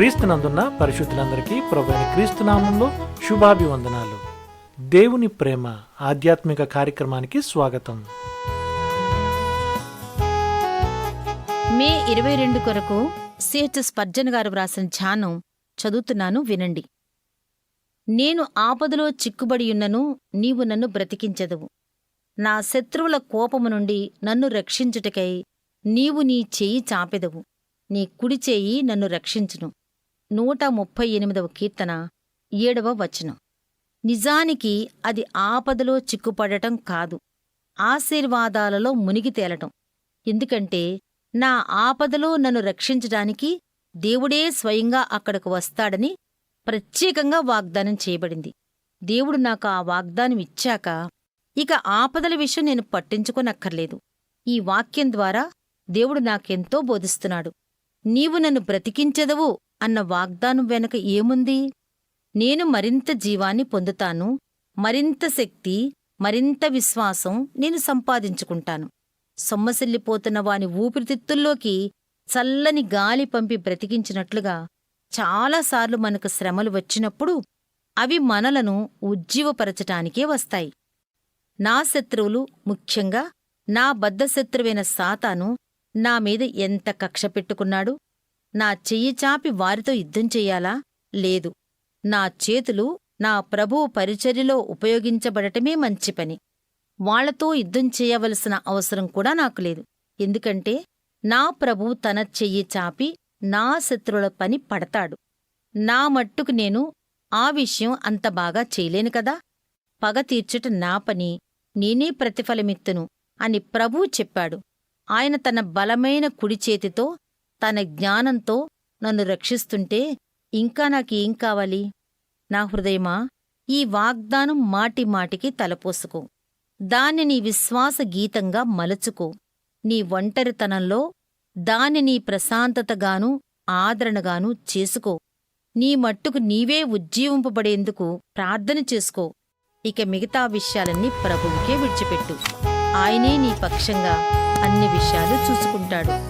క్రీస్తునందున్న పరిశుద్ధులందరికీ ప్రభు అయిన క్రీస్తు శుభాభివందనాలు. దేవుని ప్రేమ ఆధ్యాత్మిక కార్యక్రమానికి స్వాగతం. మే ఇరవై రెండు కొరకు సిహెచ్ఎస్ పర్జన్ గారు వ్రాసిన ధ్యానం చదువుతున్నాను వినండి. నేను ఆపదలో చిక్కుబడియున్నను నీవు నన్ను బ్రతికించెదవు. నా శత్రువుల కోపము నుండి నన్ను రక్షించుటకై నీవు నీ చేయి చాపెదవు. నీ కుడి చేయి నన్ను రక్షించును. నూట ముప్పై ఎనిమిదవ కీర్తన ఏడవ వచనం. నిజానికి అది ఆపదలో చిక్కుపడటం కాదు. ఆశీర్వాదాలలో మునిగి తేలటం. ఎందుకంటే నా ఆపదలో నన్ను రక్షించడానికి దేవుడే స్వయంగా అక్కడకు వస్తాడని ప్రత్యేకంగా వాగ్దానం చేయబడింది. దేవుడు నాకు ఆ వాగ్దానం ఇచ్చాక ఇక ఆపదల విషయం నేను పట్టించుకోనక్కర్లేదు. ఈ వాక్యం ద్వారా దేవుడు నాకెంతో బోధిస్తున్నాడు. నీవు నన్ను బ్రతికించెదవు అన్న వాగ్దానం వెనక ఏముంది? నేను మరింత జీవాన్ని పొందుతాను మరింత శక్తి మరింత విశ్వాసం నేను సంపాదించుకుంటాను. సొమ్మసిల్లిపోతున్న వాని ఊపిరితిత్తుల్లోకి చల్లని గాలి పంపి బ్రతికించినట్లుగా చాలాసార్లు మనకు శ్రమలు వచ్చినప్పుడు అవి మనలను ఉజ్జీవపరచటానికే వస్తాయి. నా శత్రువులు ముఖ్యంగా నా బద్ధశత్రువైన సాతాను నా మీద ఎంత కక్ష పెట్టుకున్నాడు? నా చెయ్యి చాపి వారితో యుద్ధం చెయ్యాలా లేదు. నా చేతులు నా ప్రభువు పరిచర్యలో ఉపయోగించబడటమే మంచి పని. వాళ్ళతో యుద్ధం చేయవలసిన అవసరం కూడా నాకు లేదు. ఎందుకంటే నా ప్రభువు తన చెయ్యి చాపి నా శత్రువుల పని పడతాడు. నా మట్టుకు నేను ఆ విషయం అంత బాగా చేయలేను కదా? పగ తీర్చుట నా పని నేనే ప్రతిఫలమిత్తును అని ప్రభువు చెప్పాడు. ఆయన తన బలమైన కుడి చేతితో తన జ్ఞానంతో నన్ను రక్షిస్తుంటే ఇంకా నాకేం కావాలి? నా హృదయమా? ఈ వాగ్దానం మాటిమాటికి తలపోసుకో. దాన్ని నీ విశ్వాస గీతంగా మలచుకో. నీ ఒంటరితనంలో దాన్ని నీ ప్రశాంతతగాను ఆదరణగాను చేసుకో. నీ మట్టుకు నీవే ఉజ్జీవింపబడేందుకు ప్రార్థన చేసుకో. ఇక మిగతా విషయాలన్నీ ప్రభువుకే విడిచిపెట్టు. ఆయనే నీ పక్షంగా అన్ని విషయాలు చూసుకుంటాడు.